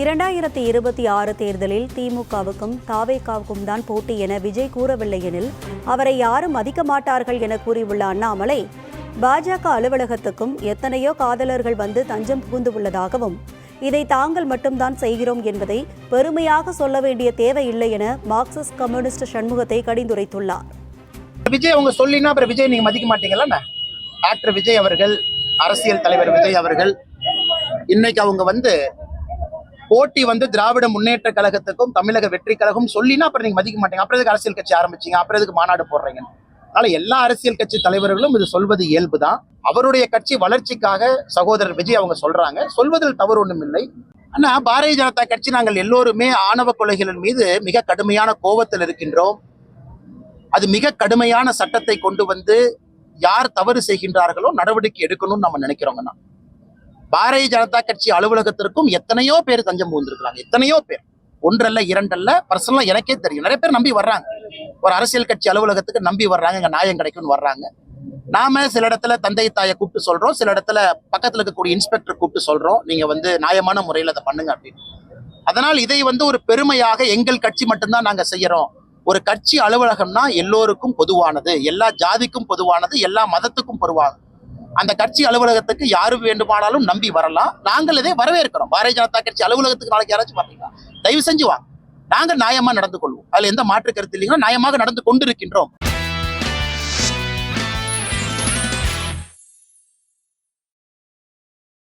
இரண்டாயிரத்தி இருபத்தி ஆறு தேர்தலில் திமுகவுக்கும் தாவேகாவுக்கும் தான் போட்டி என விஜய் கூறவில்லை எனில் அவரை யாரும் மதிக்க மாட்டார்கள் என கூறியுள்ள அண்ணாமலை பாஜக அலுவலகத்துக்கும் எத்தனையோ காதலர்கள் வந்து தஞ்சம் புகுந்துள்ளதாகவும் இதை தாங்கள் மட்டும்தான் செய்கிறோம் என்பதை பெருமையாக சொல்ல வேண்டிய தேவையில்லை என மார்க்சிஸ்ட் கம்யூனிஸ்ட் சண்முகத்தை கடிந்துரைத்துள்ளார். விஜய் அவங்க சொல்லினா அப்புறம் விஜய் நீங்க மதிக்க மாட்டீங்களா டாக்டர் விஜய் அவர்கள் அரசியல் தலைவர் விஜய் அவர்கள் இன்னைக்கு அவங்க வந்து போட்டி வந்து திராவிட முன்னேற்ற கழகத்துக்கும் தமிழக வெற்றி கழகம் சொல்லினா அப்புறம் நீங்க மதிக்க மாட்டீங்க. அப்புறம் எதுக்கு அரசியல் கட்சி ஆரம்பிச்சீங்க? அப்புறம் எதுக்கு மாநாடு போடுறீங்க? அதனால எல்லா அரசியல் கட்சி தலைவர்களும் இது சொல்வது இயல்பு தான். அவருடைய கட்சி வளர்ச்சிக்காக சகோதரர் விஜய் அவங்க சொல்றாங்க. சொல்வதில் தவறு ஒன்றும் இல்லை. ஆனா பாரதிய ஜனதா கட்சி நாங்கள் எல்லோருமே ஆணவ கொலைகளின் மீது மிக கடுமையான கோபத்தில் இருக்கின்றோம். அது மிக கடுமையான சட்டத்தை கொண்டு வந்து யார் தவறு செய்கின்றார்களோ நடவடிக்கை எடுக்கணும்னு நம்ம நினைக்கிறோங்கண்ணா பாரதிய ஜனதா கட்சி அலுவலகத்திற்கும் எத்தனையோ பேர் தஞ்சம் புகுந்திருக்கிறாங்க. எத்தனையோ பேர். ஒன்றல்ல இரண்டல்ல பர்சனலா எனக்கே தெரியும். நிறைய பேர் நம்பி வர்றாங்க. ஒரு அரசியல் கட்சி அலுவலகத்துக்கு நம்பி வர்றாங்க இங்க நியாயம் கிடைக்கும்னு வர்றாங்க. நாம சில இடத்துல தந்தை தாயை கூப்பிட்டு சொல்றோம். சில இடத்துல பக்கத்துல இருக்கக்கூடிய இன்ஸ்பெக்டர் கூப்பிட்டு சொல்றோம். நீங்க வந்து நியாயமான முறையில் அதை பண்ணுங்க அப்படின்னு. அதனால் இதை வந்து ஒரு பெருமையாக எங்கள் கட்சி மட்டும்தான் நாங்க செய்யறோம். ஒரு கட்சி அலுவலகம்னா எல்லோருக்கும் பொதுவானது. எல்லா ஜாதிக்கும் பொதுவானது. எல்லா மதத்துக்கும் பொதுவானது. அந்த கட்சி அலுவலகத்துக்கு யாரு வேண்டுமானாலும் நம்பி வரலாம். நாங்கள் இதே வரவேற்கிறோம். பாரதிய ஜனதா கட்சி அலுவலகத்துக்கு நாளைக்கு யாராச்சும் வரீங்களா? தயவு செஞ்சு வாங்க. நாங்கள் நியாயமா நடந்து கொள்வோம். அதுல எந்த மாற்று கருத்து இல்லைங்கன்னா நியாயமாக நடந்து கொண்டிருக்கின்றோம்.